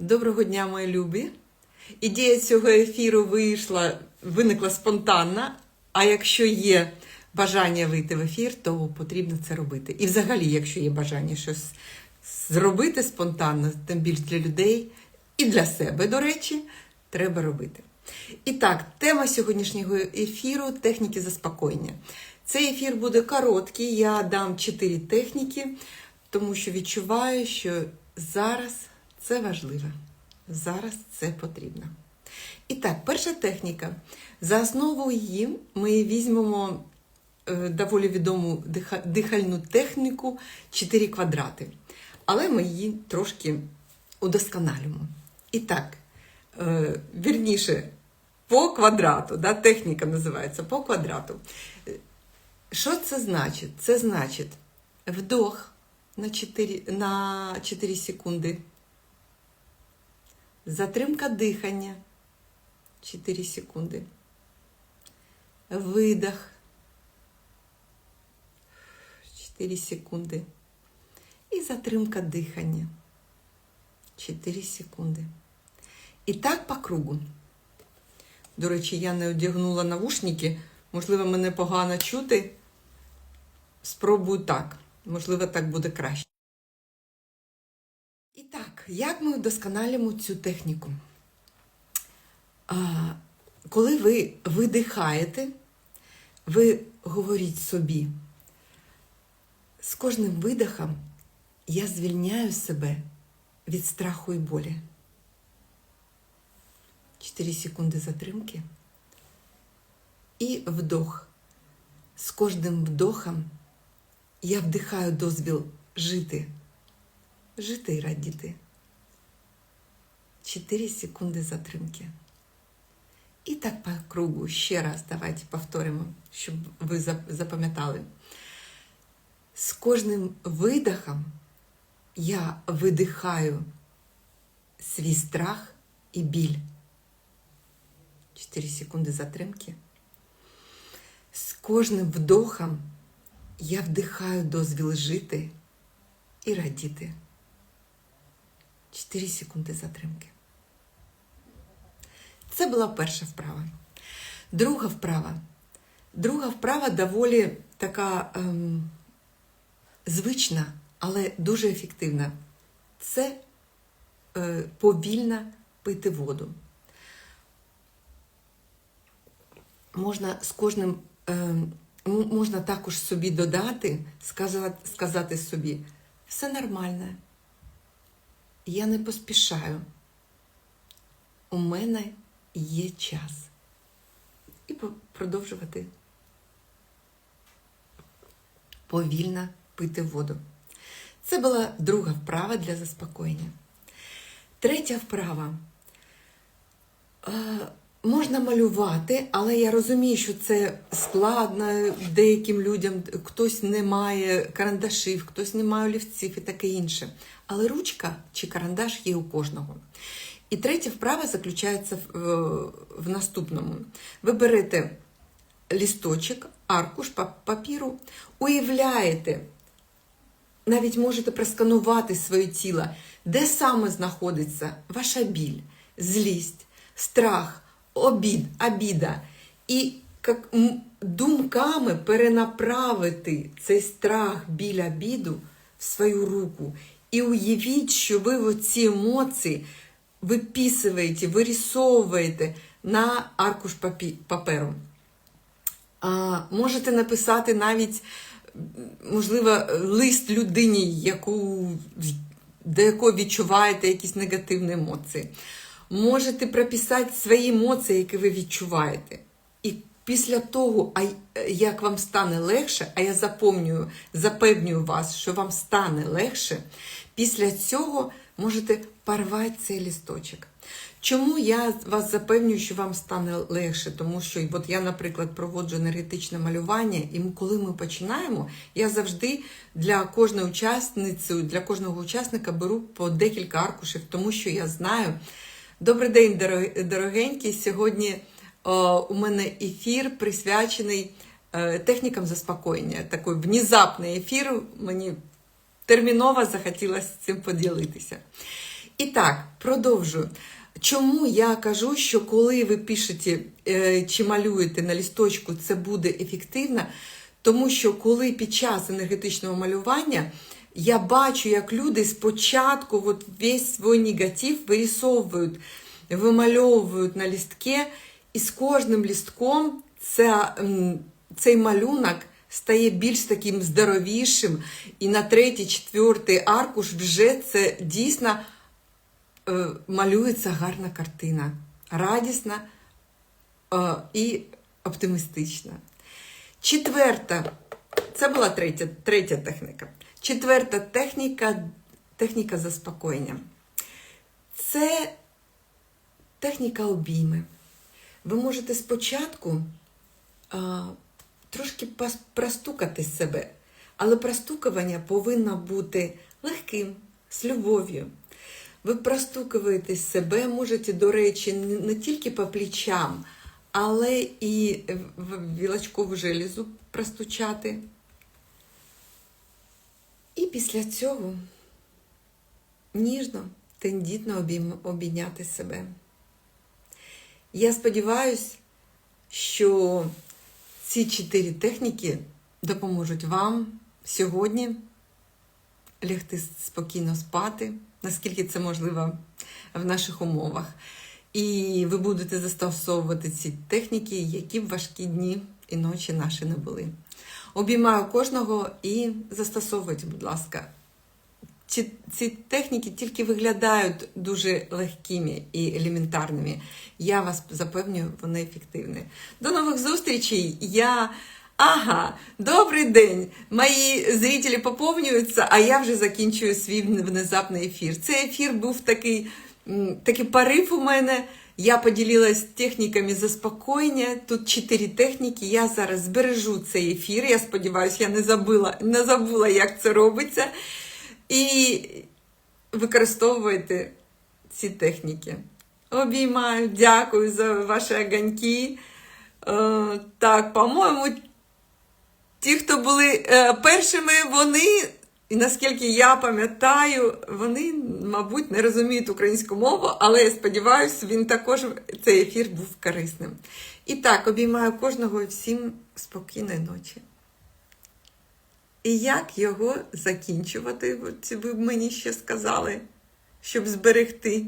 Доброго дня, мої любі. Ідея цього ефіру вийшла, виникла спонтанно. А якщо є бажання вийти в ефір, то потрібно це робити. І взагалі, якщо є бажання щось зробити спонтанно, тим більше для людей і для себе, до речі, треба робити. І так, тема сьогоднішнього ефіру техніки заспокоєння. Цей ефір буде короткий, я дам чотири техніки, тому що відчуваю, що зараз це важливо. Зараз це потрібно. І так, перша техніка. За основу її ми візьмемо е, доволі відому дихальну техніку 4 квадрати. Але ми її трошки удосконалюємо. І так, е, вірніше, по квадрату, да, техніка називається по квадрату. Що це значить? Це значить вдох на 4, на 4 секунди. Затримка дихання 4 секунди. Видох 4 секунди. І затримка дихання 4 секунди. І так по кругу. До речі, я не одягнула навушники. Можливо, мене погано чути. Спробую так. Можливо, так буде краще. Так, як ми вдосконалюємо цю техніку? А, коли ви видихаєте, ви говоріть собі, з кожним видихом я звільняю себе від страху і болі. 4 секунди затримки. І вдох. З кожним вдохом я вдихаю дозвіл жити. Жити і радіти. 4 секунди затримки. І так по кругу ще раз давайте повторимо, щоб ви зап- запам'ятали. З кожним видихом я видихаю свій страх і біль. 4 секунди затримки. З кожним вдохом я вдихаю дозвіл жити і радіти. 4 секунди затримки. Це була перша вправа. Друга вправа. Друга вправа доволі така ем, звична, але дуже ефективна. Це е, повільно пити воду. Можна з кожним е, можна також собі додати, сказати, сказати собі, все нормально. Я не поспішаю. У мене є час. І продовжувати повільно пити воду. Це була друга вправа для заспокоєння. Третя вправа. Можна малювати, але я розумію, що це складно деяким людям. Хтось не має карандашів, хтось не має олівців і таке інше. Але ручка чи карандаш є у кожного. І третя вправа заключається в, е, в наступному. Ви берете лісточок, аркуш папіру, уявляєте, навіть можете просканувати своє тіло, де саме знаходиться ваша біль, злість, страх, обід, обіда. І як думками перенаправити цей страх, біль, обіду в свою руку. І уявіть, що ви оці емоції виписуєте, вирісовуєте на аркуш паперу. А, можете написати навіть, можливо, лист людині, яку, до якої відчуваєте якісь негативні емоції. Можете прописати свої емоції, які ви відчуваєте. І після того, як вам стане легше, а я запевнюю, запевнюю вас, що вам стане легше, після цього можете порвати цей лісточок. Чому я вас запевнюю, що вам стане легше? Тому що от я, наприклад, проводжу енергетичне малювання, і коли ми починаємо, я завжди для кожної учасниці, для кожного учасника беру по декілька аркушів, тому що я знаю. Добрий день, дорог- дорогенькі. Сьогодні о, у мене ефір присвячений е, технікам заспокоєння. Такий внезапний ефір. Мені терміново захотілося цим поділитися. І так, продовжую. Чому я кажу, що коли ви пишете е, чи малюєте на лісточку, це буде ефективно? Тому що коли під час енергетичного малювання я бачу, як люди спочатку от весь свій негатив вирисовують, вимальовують на лістке, і з кожним лістком ця, цей малюнок стає більш таким здоровішим. І на третій, четвертий аркуш вже це дійсно е, малюється гарна картина. Радісна е, і оптимістична. Четверта, це була третя, третя техніка. Четверта техніка техніка заспокоєння. Це техніка обійми. Ви можете спочатку а, трошки простукати себе, але простукування повинно бути легким, з любов'ю. Ви простукуєте себе, можете, до речі, не тільки по плечам, але і в вілочкову железу простучати. І після цього ніжно, тендітно обійняти себе. Я сподіваюся, що ці чотири техніки допоможуть вам сьогодні лягти спокійно спати, наскільки це можливо в наших умовах. І ви будете застосовувати ці техніки, які б важкі дні і ночі наші не були. Обіймаю кожного і застосовуйте, будь ласка. Ці, ці техніки тільки виглядають дуже легкими і елементарними. Я вас запевнюю, вони ефективні. До нових зустрічей. Я. Ага, добрий день! Мої зрителі поповнюються, а я вже закінчую свій внезапний ефір. Цей ефір був такий, такий порив у мене. Я поділилась техніками заспокоєння. Тут чотири техніки. Я зараз збережу цей ефір. Я сподіваюся, я не забула, не забула, як це робиться. І використовуйте ці техніки. Обіймаю, дякую за ваші огоньки. Е, так, по-моєму, ті, хто були е, першими, вони, і наскільки я пам'ятаю, вони, мабуть, не розуміють українську мову, але я сподіваюся, він також цей ефір був корисним. І так, обіймаю кожного і всім спокійної ночі. І як його закінчувати? Ви б мені ще сказали, щоб зберегти.